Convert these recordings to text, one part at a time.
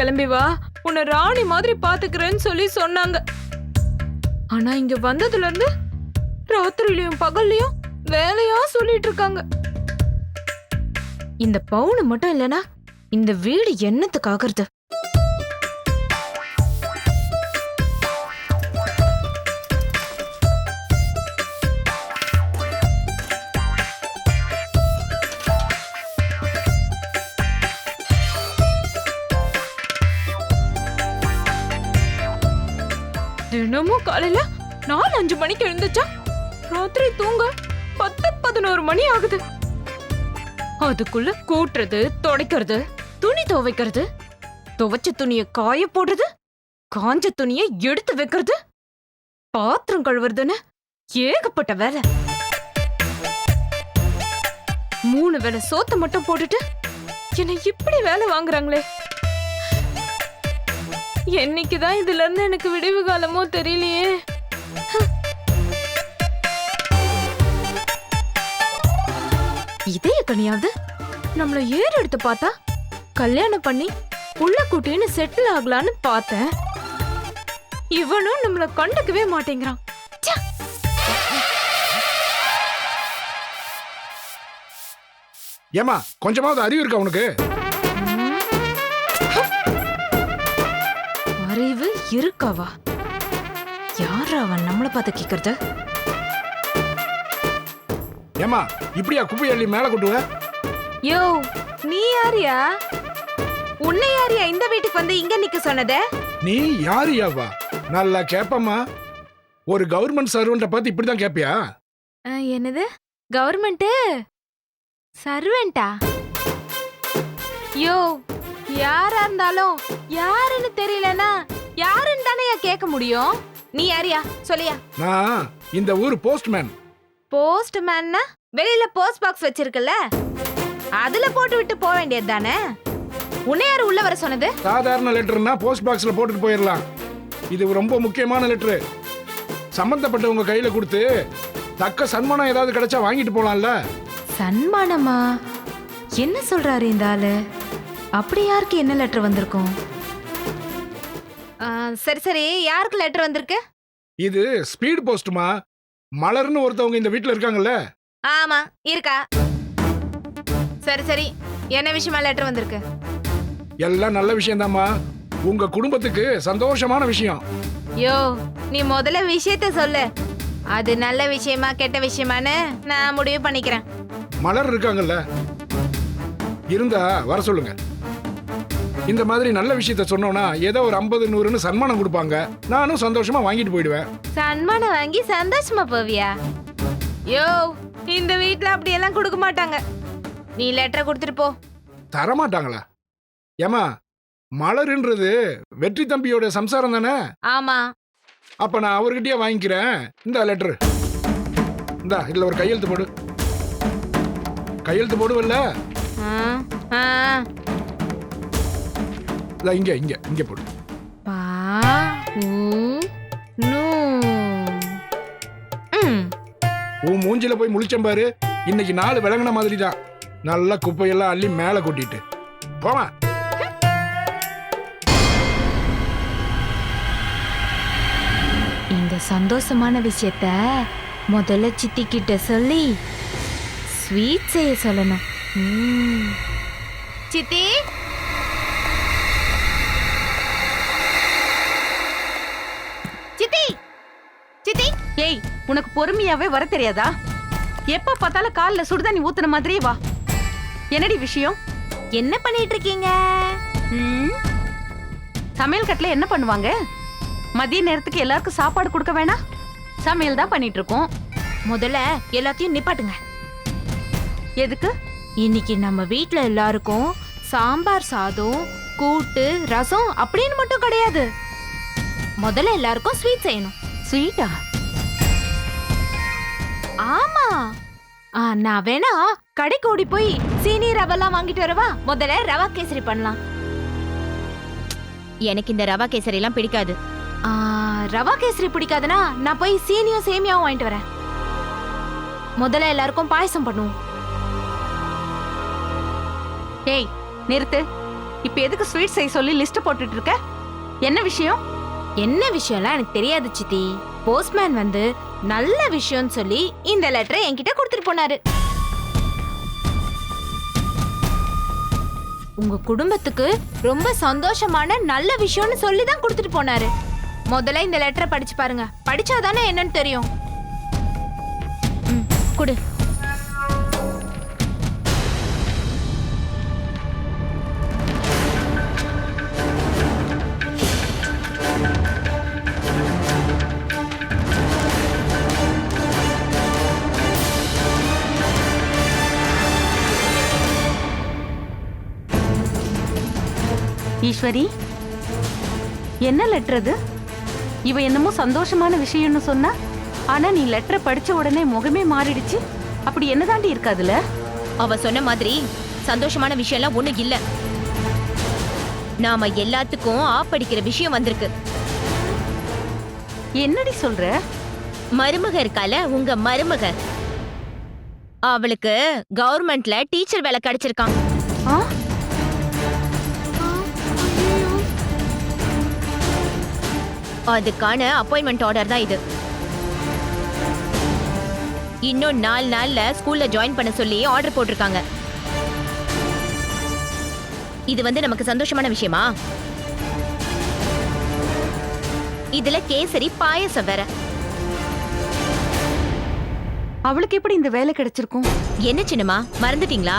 கிளம்பி வா. உன்னை ராணி மாதிரி பாத்துக்கிறேன்னு சொல்லி சொன்னாங்க. ஆனா இங்க வந்ததுல இருந்து ராத்திரிலயும் பகல்லையும் வேலையா சொல்லிட்டு இருக்காங்க. இந்த பவுனு மட்டும் இல்லனா இந்த வீடு என்னத்துக்கு ஆகுறது? தினமும் காலையில நாலு அஞ்சு மணிக்கு எழுந்துச்சா? ராத்திரி தூங்க பத்து பதினோரு மணி ஆகுது. அதுக்குள்ள கூட்டுறது துடைக்கிறது துணி துவைக்கிறது துவைச்ச துணிய காய போடுறது காஞ்ச துணிய எடுத்து வைக்கிறது பாத்திரம் கழுவுறதுன்னு ஏகப்பட்ட வேலை. மூணு வேலை சோத்த மட்டும் போட்டுட்டு என்னை இப்படி வேலை வாங்குறாங்களே? என்னைக்குதான் இதுல இருந்து எனக்கு விடிவு காலமோ தெரியலையே. இதே கனியாவது? நம்மள ஏறு எடுத்து பார்த்தா? கல்யாணம் பண்ணி உள்ள குட்டின்னு செட்டில் ஆகலான்னு பார்த்தேன். இவனும் நம்மள கண்டுக்கவே மாட்டேங்கிறான். ஏமா கொஞ்சமாவது அறிவு இருக்கா உனக்கு? இருக்காவா? யார் அவன்? நம்மள பார்த்து கேக்குறது? ஏமா இப்படியா குப்பை அள்ளி மேல கொட்டுவ யோ நீ யாரியா? உன்னை யாரியா இந்த வீட்டுக்கு வந்து இங்க நிக்க சொன்னத? நீ யாரு யாவா நல்லா கேப்பம்மா. ஒரு கவர்மெண்ட் சர்வெண்ட்டை பார்த்து இப்படிதான் கேப்பியா? என்னது? கவர்மெண்ட் சர்வெண்டா யோ யாரா இருந்தாலும் யாருன்னு தெரியலனா யாருன்னு தானே கேட்க முடியும்? நீ யாரியா? சொல்லியா. நான் இந்த ஊர் போஸ்ட்மேன் போஸ்ட் மேன்னா வெளியில போஸ்ட் பாக்ஸ் வச்சிருக்கல அதுல போட்டு விட்டு போக வேண்டியது தானே? உன்னை யாரு உள்ள வர சொன்னது? சாதாரண லெட்டர்னா போஸ்ட் பாக்ஸ்ல போட்டுட்டு போயிடலாம் இது ரொம்ப முக்கியமான லெட்டரு சம்பந்தப்பட்டவங்க கையில கொடுத்து தக்க சன்மானம் ஏதாவது கிடைச்சா வாங்கிட்டு போலாம்ல. சன்மானமா? என்ன சொல்றாரு இந்த ஆளு? அப்படி யாருக்கு என்ன லெட்டர் வந்திருக்கும்? சரி சரி. யாருக்கு லெட்டர் வந்திருக்கு? இது ஸ்பீட் போஸ்ட்மா மலர்னு ஒருத்தவங்க இந்த வீட்ல இருக்காங்கல்ல? ஆமா இருக்கா? சரி சரி. என்ன விஷயமா லெட்டர் வந்திருக்கு? எல்லாம் நல்ல விஷயம்தாம்மா உங்க குடும்பத்துக்கு சந்தோஷமான விஷயம். யோ நீ முதல்ல விஷயத்த சொல்லு. அது நல்ல விஷயமா கெட்ட விஷயமான்னு நான் முடிவு பண்ணிக்கிறேன். மலர் இருக்காங்கல்ல. இருந்தா வர சொல்லுங்க. இந்த மாதிரி நல்ல விஷயத்த சொன்னோம்னா ஏதோ ஒரு ஐம்பது நூறுன்னு சன்மானம் கொடுப்பாங்க. நானும் சந்தோஷமா வாங்கிட்டு போயிடுவேன். சன்மானம் வாங்கி சந்தோஷமா போவியா? யோ இந்த வீட்ல அப்படி எல்லாம் கொடுக்க மாட்டாங்க. நீ லெட்டர் கொடுத்துட்டு போ. தரமாட்டாங்களா? ஏமா மலருன்றது வெற்றி தம்பியோட சம்சாரம் தானே? ஆமா. அப்ப நான் அவர்கிட்டயே வாங்கிக்கிறேன். இந்த லெட்டர் இந்தா இதுல ஒரு கையெழுத்து போடு. கையெழுத்து போடுவல்ல? இங்க இங்க இங்க போடு. பா, உ, நு. உன் மூஞ்சில போய் முழிச்சம் பாரு. இன்னைக்கு நாலு விளங்குன மாதிரி தான் நல்லா குப்பையெல்லாம் அள்ளி மேல கொட்டிட்டு. போமா இந்த சந்தோஷமான விஷயத்த முதல்ல சித்தி கிட்ட சொல்லி ஸ்வீட் செய்ய சொல்லணும். சித்தி? சித்தி! சித்தி! ஏய் உனக்கு பொறுமையாவே வர தெரியாதா? எப்ப பார்த்தாலும் கால்ல சுடுதண்ணி ஊத்துன மாதிரியே வா. என்னடி விஷயம்? என்ன பண்ணிட்டு இருக்கீங்க ம்? சமையல் கட்டுல என்ன பண்ணுவாங்க? மதிய நேரத்துக்கு எல்லாருக்கும் சாப்பாடு கொடுக்க வேணாம் சமையல் தான் பண்ணிட்டு இருக்கோம் முதல்ல எல்லாத்தையும் நிப்பாட்டுங்க. எதுக்கு? இன்னைக்கு நம்ம வீட்ல எல்லாருக்கும் சாம்பார் சாதம் கூட்டு ரசம் அப்படின்னு மட்டும் கிடையாது. முதல்ல எல்லாருக்கும் ஸ்வீட் செய்யணும். ஸ்வீட்டா ஆமா. ஆ, நான் வேணா கடைக்கு ஓடி போய் சீனி ரவெல்லாம் வாங்கிட்டு வரவா? முதல்ல ரவா கேசரி பண்ணலாம். எனக்கு இந்த ரவா கேசரி எல்லாம் பிடிக்காது. ஆ, ரவா கேசரி பிடிக்காதுன்னா நான் போய் சீனியும் சேமியாவும் வாங்கிட்டு வரேன். முதல்ல எல்லாருக்கும் பாயசம் பண்ணுவோம். ஏய் நிறுத்து. இப்ப எதுக்கு ஸ்வீட் செய்ய சொல்லி லிஸ்ட் போட்டுட்டு இருக்க? என்ன விஷயம்? என்ன விஷயம்லாம் எனக்கு தெரியாது சித்தி. போஸ்ட்மேன் வந்து நல்ல விஷயம்னு சொல்லி இந்த லெட்டரை என்கிட்ட கொடுத்துட்டு போனாரு. உங்க குடும்பத்துக்கு ரொம்ப சந்தோஷமான நல்ல விஷயம்னு சொல்லி தான் கொடுத்துட்டு போனாரு. முதல்ல இந்த லெட்டரை படிச்சு பாருங்க. படிச்சாதானே என்னன்னு தெரியும். ம், குடு. ஈஸ்வரி என்ன லெட்டர் அது? இவ என்னமோ சந்தோஷமான விஷயம்னு சொன்னா ஆனா நீ லெட்டரை படிச்ச உடனே முகமே மாறிடுச்சு. அப்படி என்னதாண்டி இருக்கு அதுல? அவ சொன்ன மாதிரி சந்தோஷமான விஷயம்லாம் ஒண்ணு இல்ல. நாம எல்லாத்துக்கும் ஆப்படிக்கிற விஷயம் வந்திருக்கு. என்னடி சொல்ற? மருமக இருக்கால உங்க மருமக. அவளுக்கு கவர்மெண்ட்ல டீச்சர் வேலை கிடைச்சிருக்கான். அதுக்கான அப்பாயின்மெண்ட் ஆர்டர் தான் இது. இன்னும் நாலு நாள்ல ஸ்கூல்ல ஜாயின் பண்ண சொல்லி ஆர்டர் போட்டிருக்காங்க. இது வந்து நமக்கு சந்தோஷமான விஷயமா? இதுல கேசரி பாயசம் வேற. அவளுக்கு எப்படி இந்த வேலை கிடைச்சிருக்கும்? என்ன சின்னமா மறந்துட்டீங்களா?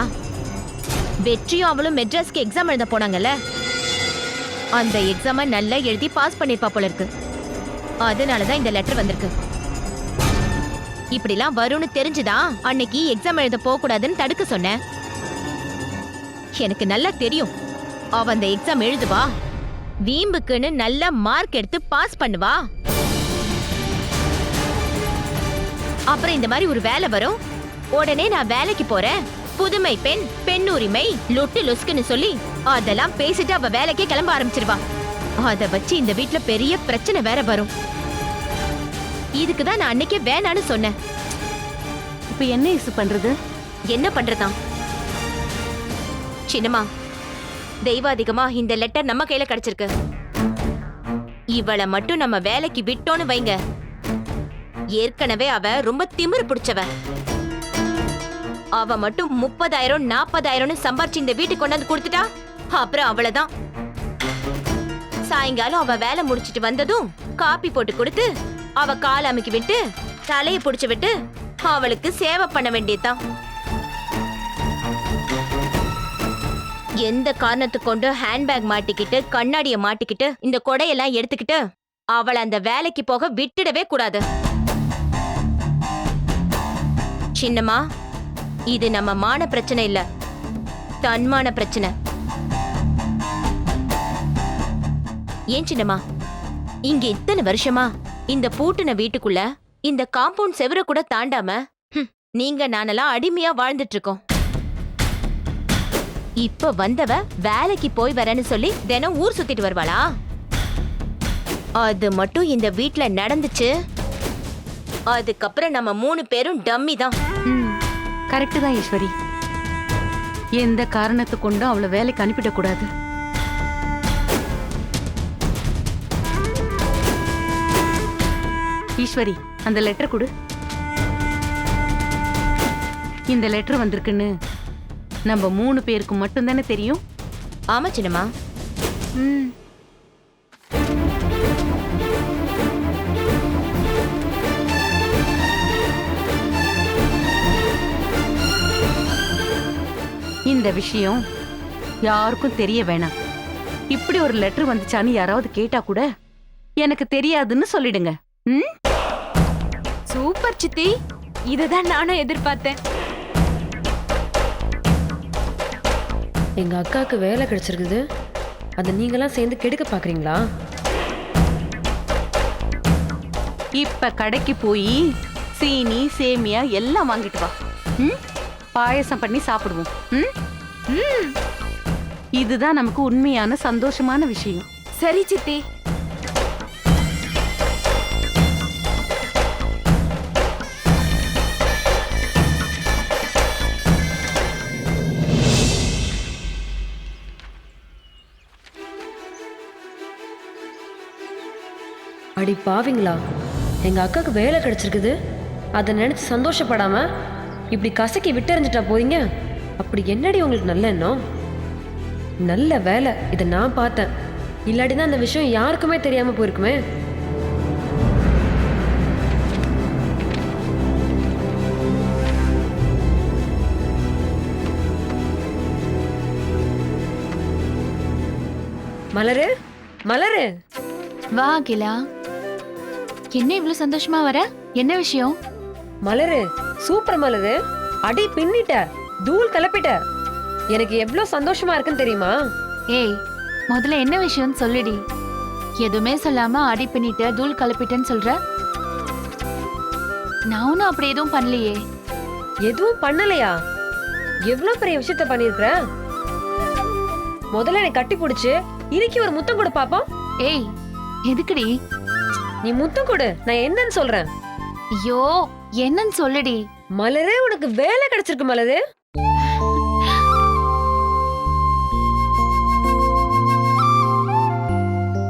வெற்றியும் அவளும் மெட்ராஸ்க்கு எக்ஸாம் எழுத போனாங்கல்ல? அந்த எக்ஸாமை நல்லா எழுதி பாஸ் பண்ணிருப்பா போல இருக்கு. அதனாலதான் இந்த லெட்டர் வந்திருக்கு. இப்படிலாம் வரும்னு தெரிஞ்சுதா? அன்னைக்கு எக்ஸாம் எழுத போக கூடாதுன்னு தடுக்க சொன்னேன். எனக்கு நல்லா தெரியும். அவ அந்த எக்ஸாம் எழுதுவா? வீம்புக்குன்னு நல்ல மார்க் எடுத்து பாஸ் பண்ணுவா? அப்புறம் இந்த மாதிரி ஒரு வேலை வரும். உடனே நான் வேலைக்கு போறேன். புதுமை பெண் பெண் உரிமை லொட்டு லொஸ்குன்னு சொல்லி அதெல்லாம் பேசிட்டு அவ வேலைக்கே கிளம்ப ஆரம்பிச்சிருவா. அத வச்சு இந்த வீட்ல பெரிய பிரச்சனை வேற வரும். இதுக்கு தான் நான் அன்னைக்கே வேணான்னு சொன்னேன். இப்ப என்ன இசு பண்றது? என்ன பண்றதாம் சின்னம்மா தெய்வாதிகமா இந்த லெட்டர் நம்ம கையில கிடைச்சிருக்கு. இவளை மட்டும் நம்ம வேலைக்கு விட்டோன்னு வைங்க. ஏற்கனவே அவ ரொம்ப திமிரு பிடிச்சவ. அவ மட்டும் முப்பதாயிரம் நாற்பதாயிரம்னு சம்பாரிச்சு இந்த வீட்டுக்கு கொண்டாந்து கொடுத்துட்டா? அப்புறம் அவ்வளவுதான் சாயங்காலம் அவ வேலை முடிச்சிட்டு வந்ததும் காப்பி போட்டு கொடுத்து அவ கால் அமுக்கி விட்டு தலைய புடிச்சு விட்டு அவளுக்கு சேவை பண்ண வேண்டியதுதான். எந்த காரணத்து கொண்டு ஹேண்ட்பேக் மாட்டிக்கிட்டு கண்ணாடிய மாட்டிக்கிட்டு இந்த கொடையெல்லாம் எடுத்துக்கிட்டு அவளை அந்த வேலைக்கு போக விட்டுடவே கூடாது. சின்னம்மா இது நம்ம மான பிரச்சனை இல்ல. தன்மான பிரச்சனை. ஏன் சின்னம்மா? இங்க இத்தனை வருஷமா இந்த பூட்டின வீட்டுக்குள்ள இந்த காம்பவுண்ட் செவர கூட தாண்டாம ஹம், நீங்க நானெல்லாம் அடிமையா வாழ்ந்துட்டு இருக்கோம் இப்ப வந்தவ வேலைக்கு போய் வரேன்னு சொல்லி தினம் ஊர் சுத்திட்டு வருவாளா? அது மட்டும் இந்த வீட்ல நடந்துச்சு. அதுக்கப்புறம் நம்ம மூணு பேரும் டம்மி தான். கரெக்ட் தான் ஈஸ்வரி. எந்த காரணத்தை கொண்டும் அவளை வேலைக்கு அனுப்பிடக் ஈஸ்வரி அந்த லெட்டர் கொடு. இந்த லெட்டர் வந்திருக்குன்னு நம்ம மூணு பேருக்கு மட்டும்தானே தெரியும்? ஆமா சின்னம்மா. ம். இந்த விஷயம் யாருக்கும் தெரிய வேணாம். இப்படி ஒரு லெட்டர் வந்துச்சான்னு யாராவது கேட்டா கூட எனக்கு தெரியாதுன்னு சொல்லிடுங்க. ம்? சூப்பர் சித்தி. இதுதான் நானும் எதிர்பார்த்தேன். எங்க அக்காவுக்கு வேலை கிடைச்சிருக்குது. அதை நீங்களாம் சேர்ந்து கெடுக்க பாக்குறீங்களா? இப்ப கடைக்கு போய் சீனி சேமியா எல்லாம் வாங்கிட்டு வா. ம்? பாயசம் பண்ணி சாப்பிடுவோம். ம்? ம். இதுதான் நமக்கு உண்மையான சந்தோஷமான விஷயம். சரி சித்தி. அடி பாவிங்களா. எங்க அக்காவுக்கு வேலை கிடைச்சிருக்குது. அதை நினைச்சு சந்தோஷப்படாம இப்படி கசக்கி விட்டெறிஞ்சிட்டா போறீங்க. அப்படி என்னடி உங்களுக்கு நல்ல எண்ணம்? நல்ல வேலை. இதை நான் பார்த்தேன். இல்லாட்டி தான் அந்த விஷயம் யாருக்குமே தெரியாம போயிருக்குமே. மலரு? மலரு? வா அகிலா. என்ன இவ்வளவு சந்தோஷமா வர? என்ன விஷயம்? மலரு சூப்பர் மலரு. அடி பின்னிட்ட. தூள் கலப்பிட்ட. எனக்கு எவ்வளவு சந்தோஷமா இருக்குன்னு தெரியுமா? ஏய் முதல்ல என்ன விஷயம்னு சொல்லுடி. எதுவுமே சொல்லாம அடி பண்ணிட்ட தூள் கலப்பிட்டேன்னு சொல்ற? நான் ஒன்றும் அப்படி எதுவும் பண்ணலையே. எதுவும் பண்ணலையா? எவ்வளவு பெரிய விஷயத்த பண்ணிருக்கிற முதல்ல என்னை கட்டி பிடிச்சு இறுக்கி ஒரு முத்தம் கொடு பாப்போம். ஏய் எதுக்குடி? நீ முத்தம் கொடு நான் என்னன்னு சொல்றேன். ஐயோ என்னன்னு சொல்லுடி. மலரே உனக்கு வேலை கிடைச்சிருக்கு மலரு.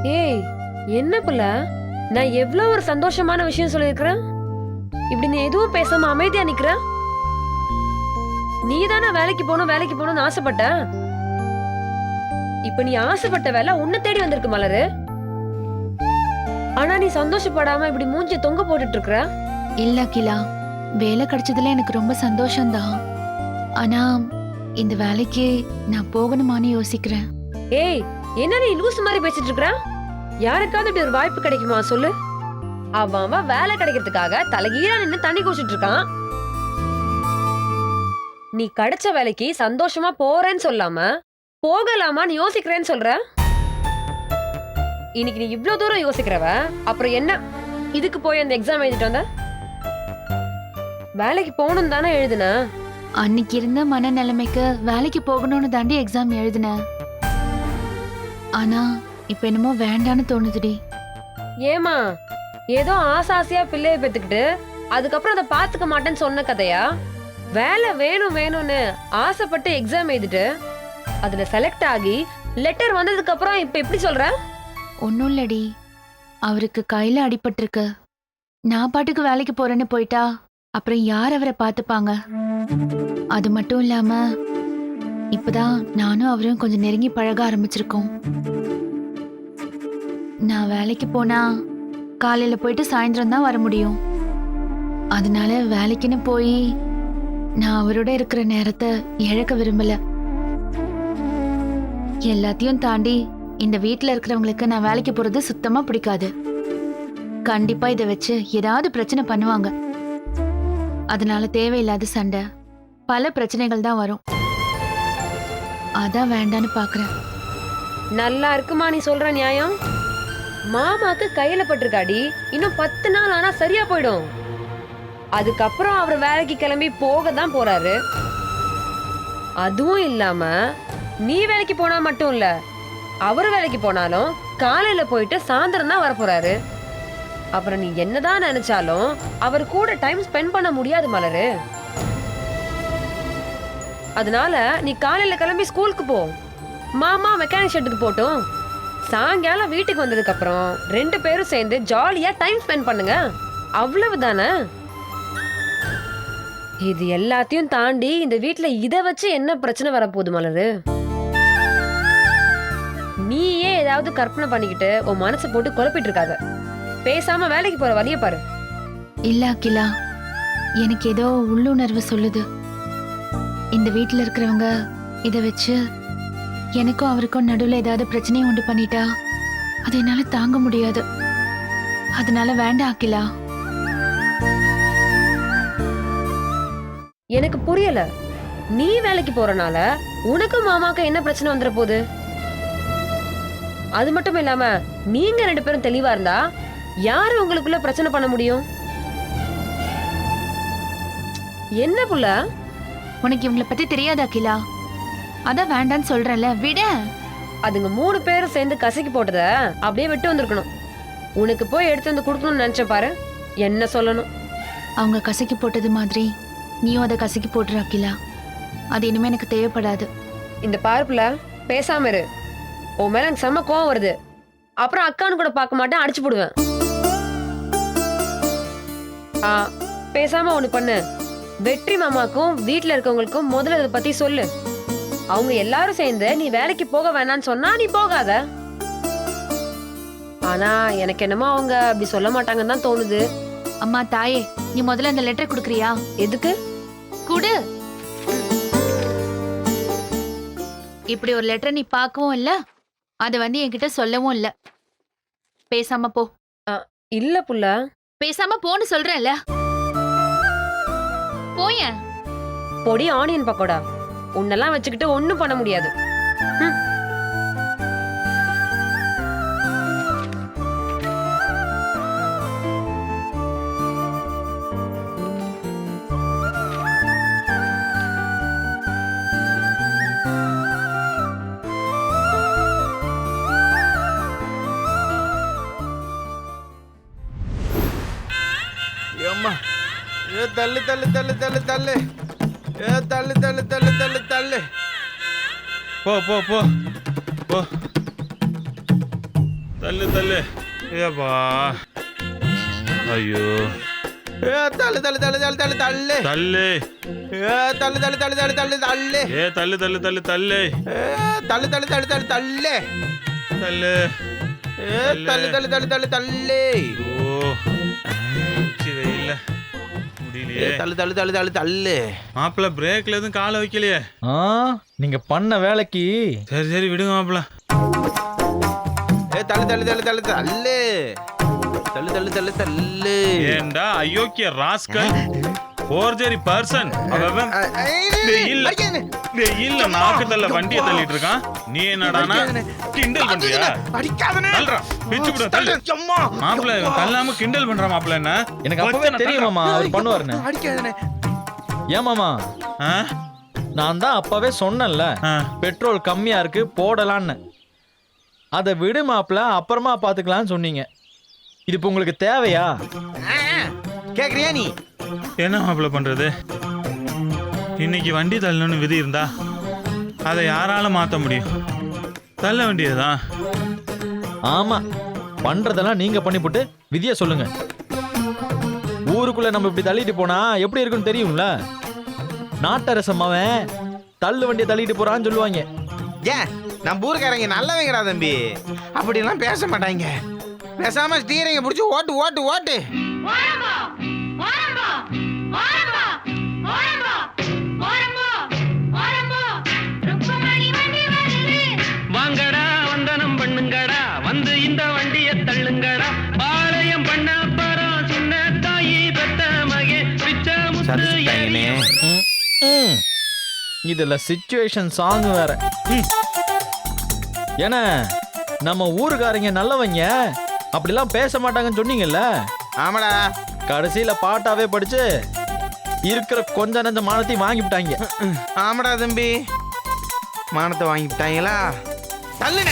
ஏய் என்ன புள்ள? நான் எவ்வளவு ஒரு சந்தோஷமான விஷயம் சொல்லியிருக்கிறேன். இப்படி நீ எதுவும் பேசாம அமைதியா நிக்கிற? நீ தானே வேலைக்கு போகணும் வேலைக்கு போகணும்னு ஆசைப்பட்ட? இப்ப நீ ஆசைப்பட்ட வேலை உன்னை தேடி வந்திருக்கு மலரு. ஆனா நீ சந்தோஷப்படாம இப்படி மூஞ்சி தொங்க போட்டுட்டு இருக்கிற இல்ல அகிலா. வேலை கிடைச்சதுல எனக்கு ரொம்ப சந்தோஷம்தான். ஆனா இந்த வேலைக்கு நான் போகணுமான்னு யோசிக்கிறேன். ஏய் என்ன நீ லூஸ் மாதிரி பேசிட்டு இருக்கற யாருக்காவது இப்படி ஒரு வாய்ப்பு கிடைக்குமா சொல்லு. அவன் அவன் வேலை கிடைக்கிறதுக்காக தலைகீழா நின்னு தண்ணி குடிச்சிட்டு இருக்கான் நீ கிடைச்ச வேலைக்கு சந்தோஷமா போறேன்னு சொல்லாம போகலாமான்னு யோசிக்கிறேன்னு சொல்ற? இன்னைக்கு நீ இவ்ளோ தூரம் யோசிக்கிறவ அப்புறம் என்ன? இதுக்கு போய் அந்த எக்ஸாம் எழுதிட்டு வந்த? வேலைக்கு போகணும் தானே எழுதுன? அன்னைக்கு இருந்த மனநிலைமைக்கு வேலைக்கு போகணும்னு தாண்டி எக்ஸாம் எழுதினேன் ஆனா இப்ப என்னமோ வேண்டான்னு தோணுதுடி. ஏமா ஏதோ ஆசை ஆசையா பிள்ளைய பெத்துக்கிட்டு அதுக்கப்புறம் அதை பாத்துக்க மாட்டேன்னு சொன்ன கதையா? வேலை வேணும் வேணும்னு ஆசைப்பட்டு எக்ஸாம் எழுதிட்டு அதுல செலக்ட் ஆகி லெட்டர் வந்ததுக்கு அப்புறம் இப்ப எப்படி சொல்ற? ஒன்றும் இல்லடி அவருக்கு கையில் அடிபட்டிருக்கு. நான் பாட்டுக்கு வேலைக்கு போறேன்னு போயிட்டா அப்புறம் யார் அவரை பார்த்துப்பாங்க? அது மட்டும் இல்லாம இப்பதான் நானும் அவரும் கொஞ்சம் நெருங்கி பழக ஆரம்பிச்சிருக்கோம். நான் வேலைக்கு போனா காலையில போயிட்டு சாயந்தரம் தான் வர முடியும். அதனால வேலைக்குன்னு போய் நான் அவரோட இருக்கிற நேரத்தை இழக்க விரும்பல. எல்லாத்தையும் தாண்டி இந்த வீட்டில் இருக்கிறவங்களுக்கு நான் வேலைக்கு போறது சுத்தமா பிடிக்காது. கண்டிப்பா இதை வச்சு ஏதாவது பிரச்சனை பண்ணுவாங்க. அதனால தேவையில்லாத சண்டை பல பிரச்சனைகள் தான் வரும். அதான் வேண்டான்னு பாக்குறேன். நல்லா இருக்குமா நீ சொல்ற நியாயம்? மாமாக்கு கையில பட்டிருக்காடி இன்னும் பத்து நாள் ஆனா சரியா போயிடும். அதுக்கப்புறம் அவர் வேலைக்கு கிளம்பி போக தான் போறாரு. அதுவும் இல்லாம நீ வேலைக்கு போனா மட்டும் இல்லை அவர் வேலைக்கு போனாலும் காலையில போயிட்டு சாயந்தரம் தான் வரப்போறாரு. அப்புறம் நீ என்னதான் நினைச்சாலும் அவர் கூட டைம் ஸ்பெண்ட் பண்ண முடியாது மலரு. அதனால நீ காலையில கிளம்பி ஸ்கூலுக்கு போ. மாமா மெக்கானிக் ஷெட்டுக்கு போட்டும். சாயங்காலம் வீட்டுக்கு வந்ததுக்கு அப்புறம் ரெண்டு பேரும் சேர்ந்து ஜாலியா டைம் ஸ்பெண்ட் பண்ணுங்க. அவ்வளவுதானே இது எல்லாத்தையும் தாண்டி இந்த வீட்டில் இதை வச்சு என்ன பிரச்சனை வரப்போகுது மலரு? ஏதாவது கற்பனை பண்ணிக்கிட்டு உன் மனசை போட்டு குழப்பிட்டு இருக்காத. பேசாம வேலைக்கு போற வழிய பாரு. இல்ல அகிலா. எனக்கு ஏதோ உள்ளுணர்வு சொல்லுது. இந்த வீட்ல இருக்கிறவங்க இதை வச்சு எனக்கும் அவருக்கும் நடுவுல ஏதாவது பிரச்சனையை உண்டு பண்ணிட்டா அது என்னால தாங்க முடியாது. அதனால வேண்டாம் அகிலா. எனக்கு புரியல. நீ வேலைக்கு போறனால உனக்கு மாமாக்கு என்ன பிரச்சனை வந்துட போகுது? அது மட்டும் இல்லாம நீங்க ரெண்டு பேரும் தெளிவா இருந்தா யாரு உங்களுக்குள்ள பிரச்சனை பண்ண முடியும்? என்ன புள்ள? உனக்கு இவங்கள பத்தி தெரியாது அகிலா? அதான் வேண்டான்னு சொல்றேன்ல விட. அதுங்க மூணு பேரும் சேர்ந்து கசக்கி போட்டத அப்படியே விட்டு வந்திருக்கணும். உனக்கு போய் எடுத்து வந்து கொடுக்கணும்னு நினைச்ச பாரு. என்ன சொல்லணும்? அவங்க கசக்கி போட்டது மாதிரி நீயும் அதை கசக்கி போட்டுரு அகிலா. அது இனிமே எனக்கு தேவைப்படாது. இந்த பார்ப்புல பேசாம இரு. உன் மேல எனக்கு செம்ம கோவம் வருது. அப்புறம் அக்கான்னு கூட பார்க்க மாட்டேன் அடிச்சு போடுவேன். ஆ, பேசாம ஒண்ணு பண்ணு. வெற்றி மாமாக்கும் வீட்ல இருக்கவங்களுக்கும் முதல்ல இதை பத்தி சொல்லு. அவங்க எல்லாரும் சேர்ந்து நீ வேலைக்கு போக வேணாம்னு சொன்னா நீ போகாத. ஆனா எனக்கு என்னமோ அவங்க அப்படி சொல்ல மாட்டாங்கன்னு தான் தோணுது. அம்மா தாயே நீ முதல்ல அந்த லெட்டர் குடுக்குறியா? எதுக்கு? குடு. இப்படி ஒரு லெட்டர் நீ பார்க்கவும் இல்ல? அத வந்து என்கிட்ட சொல்லவும் இல்ல. பேசாம போ. இல்ல புள்ள. பேசாம போன்னு சொல்றேன்ல. போயேன். பொடி ஆனியன் பக்கோடா. உன்னெல்லாம் வச்சுக்கிட்டு ஒண்ணும் பண்ண முடியாது. ம். ஏ தள்ளு தள்ளு தள்ளு தள்ளு தள்ளு ஏ தள்ளு தள்ளு தள்ளு தள்ளு தள்ளு போ போ போ போ தள்ளு தள்ளு ஏப்பா ஐயோ ஏ தள்ளு தள்ளு தள்ளு தள்ளு தள்ளு தள்ளு தள்ளு ஏ தள்ளு தள்ளு தள்ளு தள்ளு தள்ளு தள்ளு ஏ தள்ளு தள்ளு தள்ளு தள்ளு ஏ தள்ளு தள்ளு தள்ளு தள்ளு தள்ளு தள்ளு ஏ தள்ளு தள்ளு தள்ளு தள்ளு தள்ளு ஓ ஏ முடியலையே தள்ளு தள்ளு தள்ளு தள்ளு தள்ளு. மாப்பிள்ள பிரேக்ல எதுவும் காலை வைக்கலையே? ஆ நீங்க பண்ண வேலைக்கு. சரி சரி விடுங்க மாப்பிள்ள. ஏ தள்ளு தள்ளு தள்ளு தள்ளு தள்ளு. தள்ளு தள்ளு தள்ளு தள்ளு. ஏண்டா அயோக்கிய ராஸ்கல்? போர்ஜரி பர்சன் அவன் வெயில்ல வெயில்ல நாக்கு தள்ள வண்டியை தள்ளிட்டு இருக்கான் நீ என்னடானா கிண்டல் பண்றியா? அடிக்காதனே. தள்ளுறா பிச்சு விட தள்ளு. அம்மா மாப்பிள்ள இவன் தள்ளாம கிண்டல் பண்ற மாப்பிள்ள என்ன? எனக்கு அப்பவே வச்சு தெரியும் மாமா அவர் பண்ணுவாருன்னு. அடிக்காதனே. ஏன் மாமா? ஆ? நான் தான் அப்பவே சொன்னேன்ல ஆ. பெட்ரோல் கம்மியா இருக்கு போடலான்னு. அதை விடு மாப்ள அப்புறமா பாத்துக்கலாம்னு சொன்னீங்க. இது இப்போ உங்களுக்கு தேவையா? கேக்குறியா நீ? என்ன மாப்பிள்ள பண்றது? இன்னைக்கு வண்டி தள்ளணும்னு விதி இருந்தா அதை யாரால மாத்த முடியும்? தள்ள வேண்டியதுதான் ஆமா பண்றதெல்லாம் நீங்க பண்ணிப்புட்டு விதிய சொல்லுங்க. ஊருக்குள்ள நம்ம இப்படி தள்ளிட்டு போனா எப்படி இருக்குன்னு தெரியும்ல? நாட்டரசம் அவன் தள்ளு வண்டியை தள்ளிட்டு போறான்னு சொல்லுவாங்க. ஏன்? நம்ம ஊருக்காரங்க நல்லவங்கடா தம்பி. அப்படிலாம் பேச மாட்டாங்க. பேசாம ஸ்டீரிங்க பிடிச்சி ஓட்டு ஓட்டு ஓட்டு. வாங்கடா வந்தனம் பண்ணுங்கடா. வந்து இந்த வண்டிய தள்ளுங்கடா. பாளையம் பண்ண பரம் சின்ன தாயி பெத்த மகே. பிச்ச முத்து சதிச்சுட்டாங்கண்ணே ம், ம். இதுல சிச்சுவேஷன் சாங் வேற. ம். ஏன்னா நம்ம ஊருக்காரங்க நல்லவங்க. அப்படிலாம் பேச மாட்டாங்கன்னு சொன்னீங்கல்ல? ஆமாடா. கடைசியில பாட்டாவே படிச்சு இருக்கிற கொஞ்ச நஞ்ச மானத்தையும் வாங்கிவிட்டாங்க. ஆமாடா தம்பி. மானத்தை வாங்கிட்டாங்களா தள்ளுன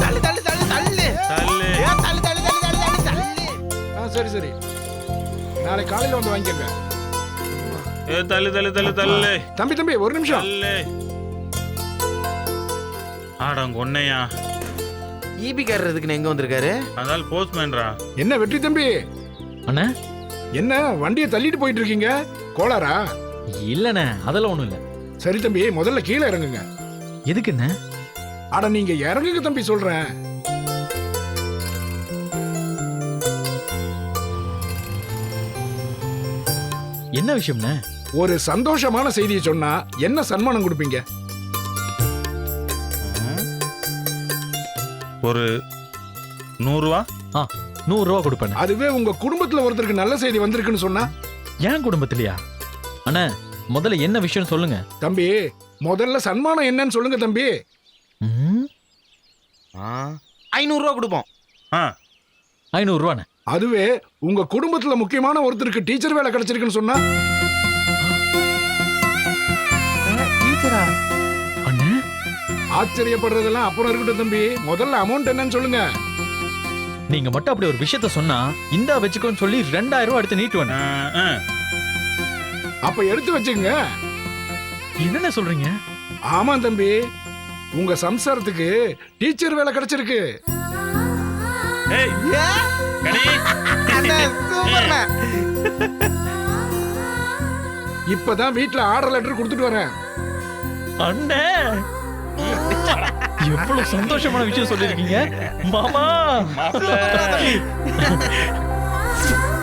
தள்ளு தள்ளு தள்ளு தள்ளு. தள்ளு. தள்ளு தள்ளு தள்ளு தள்ளு தள்ளு தள்ளு. ஆ சரி சரி. நாளை காலையில வந்து வாங்கிக்கோங்க. ஏ தள்ளு தள்ளு தள்ளு தள்ளு. தம்பி தம்பி ஒரு நிமிஷம். தள்ளு. ஆடம் கொன்னையா ஈபி காரதுக்கு எங்க வந்திருக்காரு? அதனால போஸ்ட்மேன்ரா. என்ன வெற்றி தம்பி? அண்ணா? என்ன வண்டியை தள்ளிட்டு போயிட்டு இருக்கீங்க கோளாரா இல்லண்ணே அதெல்லாம் ஒண்ணும் இல்ல. சரி தம்பி முதல்ல கீழே இறங்குங்க. எதுக்குண்ணே? அட நீங்க இறங்குங்க தம்பி சொல்றேன். என்ன விஷயம்ண்ணே? ஒரு சந்தோஷமான செய்தியை சொன்னா என்ன சன்மானம் கொடுப்பீங்க? ஒரு நூறுரூவா ஆ நூறு ரூபா கொடுப்பேன். அதுவே உங்க குடும்பத்துல ஒருத்தருக்கு நல்ல செய்தி வந்திருக்குன்னு சொன்னா? என் குடும்பத்திலயா? அண்ணா முதல்ல என்ன விஷயம் சொல்லுங்க. தம்பி முதல்ல சன்மானம் என்னன்னு சொல்லுங்க தம்பி. ம், ஐநூறு ரூபா கொடுப்போம். ஆ. ஐநூறு ரூபாண்ணே. அதுவே உங்க குடும்பத்துல முக்கியமான ஒருத்தருக்கு டீச்சர் வேலை கிடைச்சிருக்குன்னு சொன்னா? டீச்சரா? ஆச்சரியப்படுறதெல்லாம் அப்புறம் இருக்கட்டும் தம்பி. முதல்ல அமௌண்ட் என்னன்னு சொல்லுங்க. நீங்க மட்டும் அப்படி ஒரு விஷயத்த சொன்னா இந்தா வச்சுக்கோன்னு சொல்லி ரெண்டாயிரம் ரூபாய் எடுத்து நீட்டுவேன். அப்ப எடுத்து வச்சுங்க என்னென்ன சொல்றீங்க? ஆமா தம்பி. உங்க சம்சாரத்துக்கு டீச்சர் வேலை கிடைச்சிருக்கு. இப்பதான் வீட்டுல ஆர்டர் லெட்டர் கொடுத்துட்டு வரேன். அண்ணே. எவ்வளவு சந்தோஷமான விஷயம் சொல்லிருக்கீங்க மாமா!